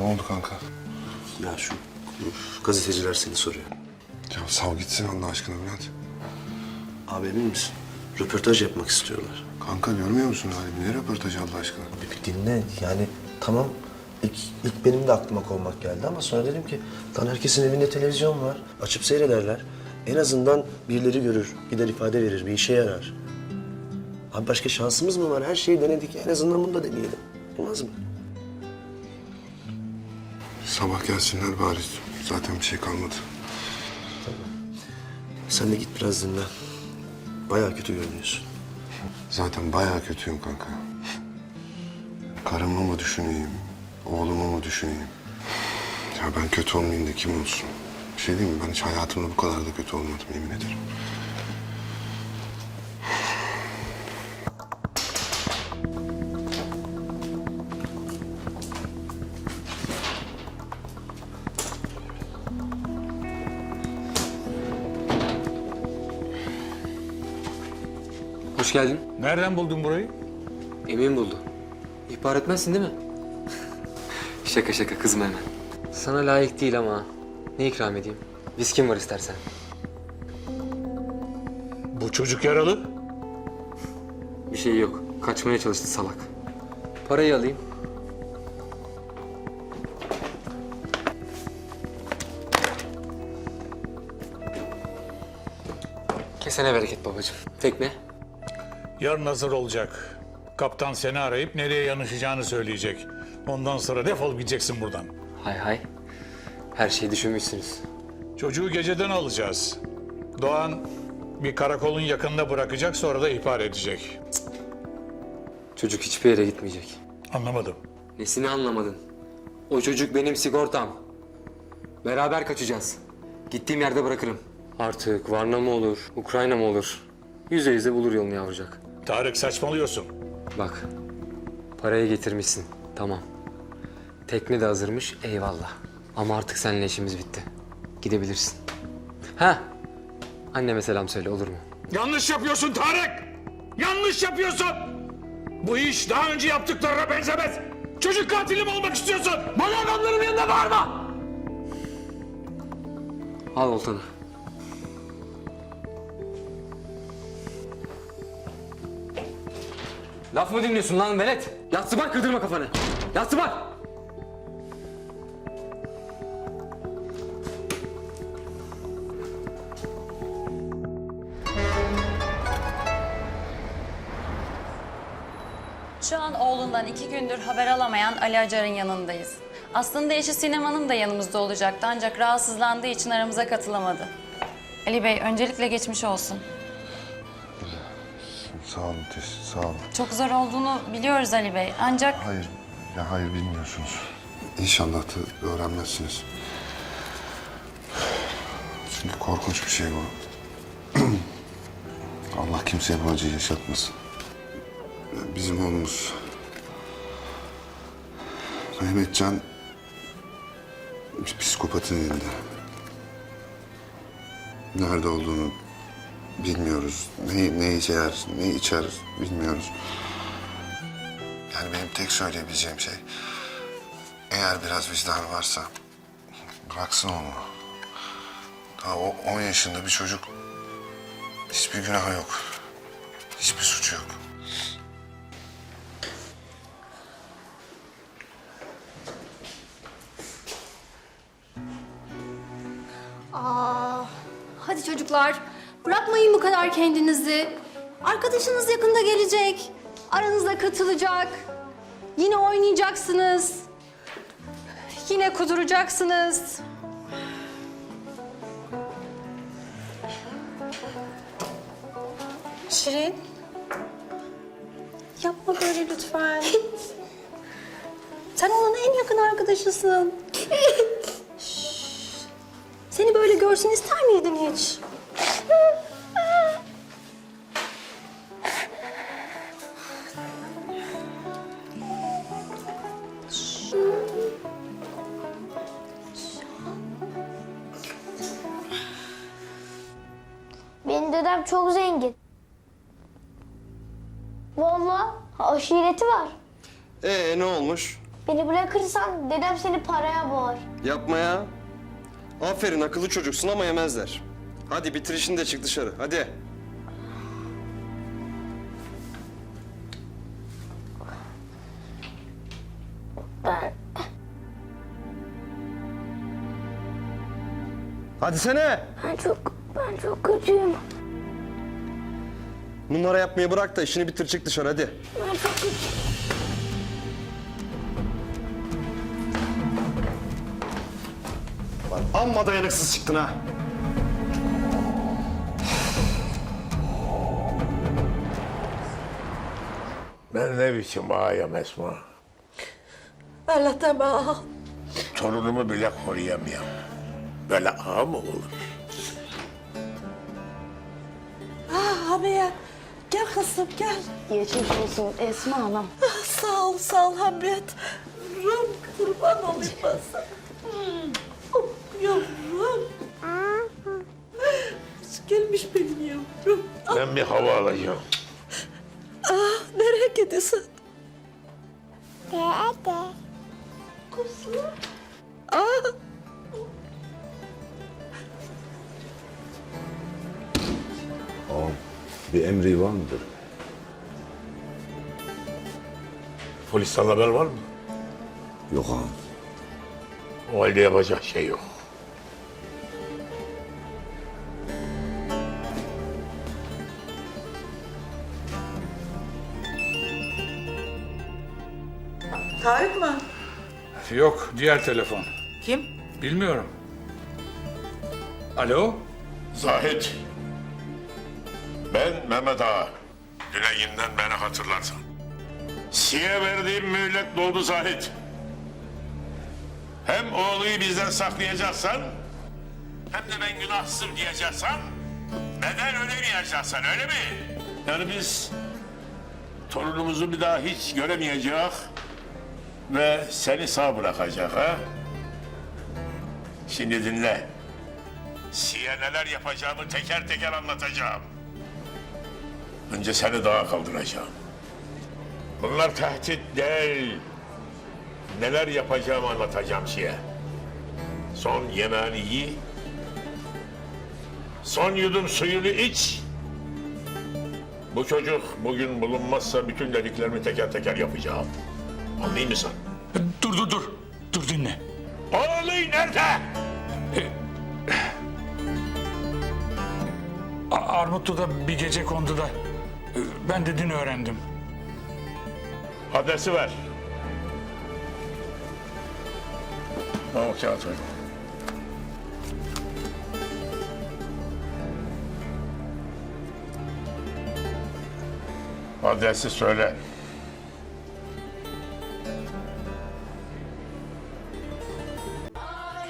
Ne oldu kanka? Ya şu üf, gazeteciler seni soruyor. Ya sal gitsin Allah aşkına Bülent. Abi emin misin? Röportaj yapmak istiyorlar. Kanka görmüyor musun halimi? Ne röportajı Allah aşkına? Bir, bir dinle yani tamam ilk, ilk benim de aklıma kovmak geldi ama sonra dedim ki lan herkesin evinde televizyon var. Açıp seyrederler. En azından birileri görür, gider ifade verir, bir işe yarar. Abi başka şansımız mı var? Her şeyi denedik. En azından bunu da deneyelim. Olmaz mı? Sabah gelsinler bari. Zaten bir şey kalmadı. Sen de git biraz dinlen. Bayağı kötü görünüyorsun. Zaten bayağı kötüyüm kanka. Karımı mı düşüneyim? Oğlumu mu düşüneyim? Ya ben kötü olmayayım da kim olsun? Bir şey diyeyim mi? Ben hiç hayatımda bu kadar da kötü olmadım yemin ederim. Hoş geldin. Nereden buldun burayı? Emin buldu. İhbar etmezsin değil mi? şaka şaka kızma hemen. Sana layık değil ama. Ne ikram edeyim? Viskin var istersen. Bu çocuk yaralı. Bir şey yok. Kaçmaya çalıştı salak. Parayı alayım. Kesene bereket babacığım. Tekne. Yarın hazır olacak. Kaptan seni arayıp nereye yanaşacağını söyleyecek. Ondan sonra defol gideceksin buradan. Hay hay. Her şeyi düşünmüşsünüz. Çocuğu geceden alacağız. Doğan bir karakolun yakınında bırakacak sonra da ihbar edecek. Çocuk hiçbir yere gitmeyecek. Anlamadım. Nesini anlamadın? O çocuk benim sigortam. Beraber kaçacağız. Gittiğim yerde bırakırım. Artık Varna mı olur, Ukrayna mı olur? Yüze yüze bulur yolunu yavrucak. Tarık saçmalıyorsun. Bak, parayı getirmişsin. Tamam. Tekne de hazırmış, eyvallah. Ama artık seninle işimiz bitti. Gidebilirsin. Ha, anneme selam söyle olur mu? Yanlış yapıyorsun Tarık! Yanlış yapıyorsun! Bu iş daha önce yaptıklarına benzemez. Çocuk katili mi olmak istiyorsun? Bana adamların yanında bağırma! Al oltanı. Laf mı dinliyorsun lan velet? Yatsı bak kırdırma kafanı. Yatsı bak. Şu an oğlundan iki gündür haber alamayan Ali Acar'ın yanındayız. Aslında eşi Sinem Hanım da yanımızda olacaktı ancak rahatsızlandığı için aramıza katılamadı. Ali Bey öncelikle geçmiş olsun. Sağ olun Tes, sağ olun. Çok zor olduğunu biliyoruz Ali Bey ancak Hayır, ya hayır bilmiyorsunuz. İnşallah da öğrenmezsiniz. Çünkü korkunç bir şey bu. Allah kimseye bu acıyı yaşatmasın. Bizim oğlumuz Mehmetcan bir psikopatın elinde. Nerede olduğunu bilmiyoruz. Ne, ne yer, ne içer bilmiyoruz. Yani benim tek söyleyebileceğim şey... Eğer biraz vicdan varsa bıraksın onu. Daha o 10 yaşında bir çocuk. Hiçbir günahı yok. Hiçbir suçu yok. Aa, hadi çocuklar. Bırakmayın bu kadar kendinizi. Arkadaşınız yakında gelecek. Aranıza katılacak. Yine oynayacaksınız. Yine kuduracaksınız. Şirin Yapma böyle lütfen. Sen onun en yakın arkadaşısın. Şşş. Seni böyle görsün ister miydin hiç? Dedem çok zengin. Vallahi aşireti var. Ee ne olmuş? Beni bırakırsan dedem seni paraya boğar. Yapma ya. Aferin akıllı çocuksun ama yemezler. Hadi bitir işini de çık dışarı. Hadi. Ben Hadi sene. ben çok ben çok kötüyüm. Numara yapmayı bırak da işini bitir çık dışarı hadi. Kötüyüm. Amma dayanıksız çıktın ha. Ben ne biçim ağayım Esma? Allah'tan ağa. Torunumu bile koruyamıyorum. Böyle ağa mı olur? Ah Hamiyet. Gel kızım gel. Geçmiş olsun Esma Hanım. Ah, sağ ol sağ ol Hamiyet. Yavrum kurban olayım ben sana. Hmm. Oh, yavrum. Gelmiş benim yavrum. Ah, Ben bir hava alacağım. ah, nereye gidiyorsun? Dede. Kuzum. Ah. Bir emri var mıdır? Polisten haber var mı? Yok ağam. O halde yapacak şey yok. Tarık mı? Yok diğer telefon. Kim? Bilmiyorum. Alo? Zahit. Ben Mehmet Ağa. Güneyinden beni hatırlarsan. Siye verdiğim mühlet doldu Zahit. Hem oğluyu bizden saklayacaksan, hem de ben günahsızım diyeceksen, neden ölemeyeceksen öyle mi? Yani biz torunumuzu bir daha hiç göremeyeceğiz ve seni sağ bırakacak ha? Şimdi dinle. Siye neler yapacağımı teker teker anlatacağım. Önce seni dağa kaldıracağım. Bunlar tehdit değil. Neler yapacağımı anlatacağım Siye. Son yemeğini yi. Son yudum suyunu iç. Bu çocuk bugün bulunmazsa bütün dediklerimi teker teker yapacağım. Anlayın mısın? Dur dur dur. Dur dinle. Oğlu nerede? A- Armutlu'da bir gece kondu da. Ben de dün öğrendim. Adresi ver. Tamam kağıt ver. Adresi söyle.